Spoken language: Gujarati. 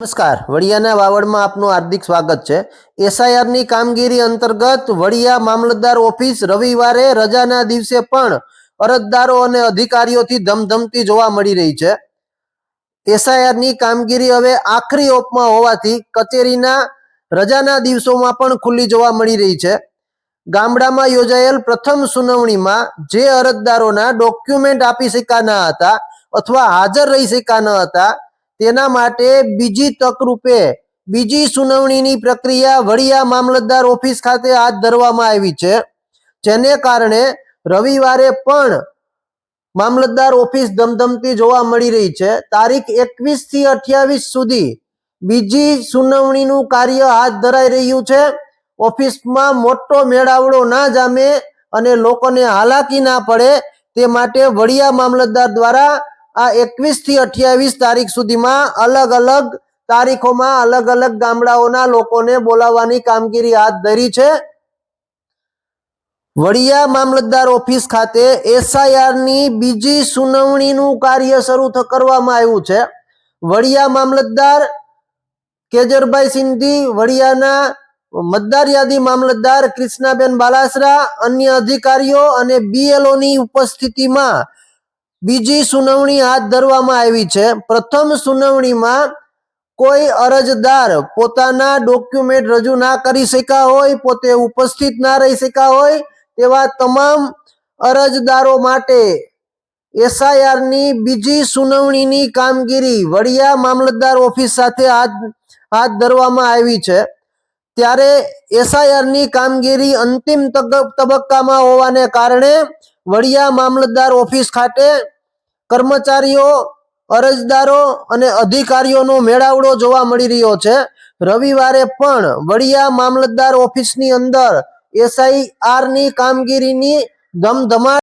નમસ્કાર. વડિયાના વાવડમાં આપનું હાર્દિક સ્વાગત છે. એસઆઈઆરની કામગીરી અંતર્ગત વડિયા મામલતદાર ઓફિસ રવિવારે રજાના દિવસે પણ અરજદારો અને અધિકારીઓથી ધમધમતી જોવા મળી રહી છે. એસઆઈઆરની કામગીરી હવે આખરી ઓપમાં હોવાથી કચેરીના રજાના દિવસોમાં પણ ખુલ્લી જોવા મળી રહી છે. ગામડામાં યોજાયેલ પ્રથમ સુનાવણીમાં જે અરજદારોના ડોક્યુમેન્ટ આપી શકાના હતા અથવા હાજર રહી શકાના હતા તેના માટે બીજી તક રૂપે બીજી સુનાવણીની પ્રક્રિયા વડિયા મામલતદાર ઓફિસ ખાતે હાથ ધરવામાં આવી છે. જેને કારણે રવિવારે પણ મામલતદાર ઓફિસ ધમધમતી જોવા મળી રહી છે. તારીખ એકવીસથી અઠ્યાવીસ સુધી બીજી સુનાવણીનું કાર્ય હાથ ધરાઈ રહ્યું છે. ઓફિસમાં મોટો મેળાવડો ના જામે અને લોકોને હાલાકી ના પડે તે માટે વડિયા મામલતદાર દ્વારા આ એકવીસથી અઠ્યાવીસ તારીખ સુધીમાં અલગ અલગ તારીખોમાં અલગ અલગ ગામડાઓના લોકોને બોલાવવાની કામગીરી હાથ ધરી છે. વડિયા મામલતદાર ઓફિસ ખાતે એસઆઈઆરની બીજી સુનાવણીનું કાર્ય શરૂ કરવામાં આવ્યું છે. વડિયા મામલતદાર કેજરભાઈ સિંધી, વડિયાના મતદાર યાદી મામલતદાર કૃષ્ણાબેન બાલાસરા, અન્ય અધિકારીઓ અને BLO ની ઉપસ્થિતિમાં બીજી સુનાવણી હાથ ધરવામાં આવી છે. પ્રથમ સુનાવણીમાં કોઈ અરજદાર પોતાના ડોક્યુમેન્ટ રજૂ ના કરી શક્યા હોય, પોતે ઉપસ્થિત ના રહી શક્યા હોય, તેવા તમામ અરજદારો માટે એસઆઈઆરની બીજી સુનાવણીની કામગીરી વડિયા મામલતદાર ઓફિસ સાથે હાથ હાથ ધરવામાં આવી છે. ત્યારે એસઆઈઆરની કામગીરી અંતિમ તબક્કામાં હોવાને કારણે વડિયા મામલતદાર ઓફિસ ખાતે કર્મચારીઓ, અરજદારો અને અધિકારીઓનો મેળાવડો જોવા મળી રહ્યો છે. રવિવારે પણ વડિયા મામલતદાર ઓફિસની અંદર એસઆઈઆરની કામગીરીની ધમધમાટ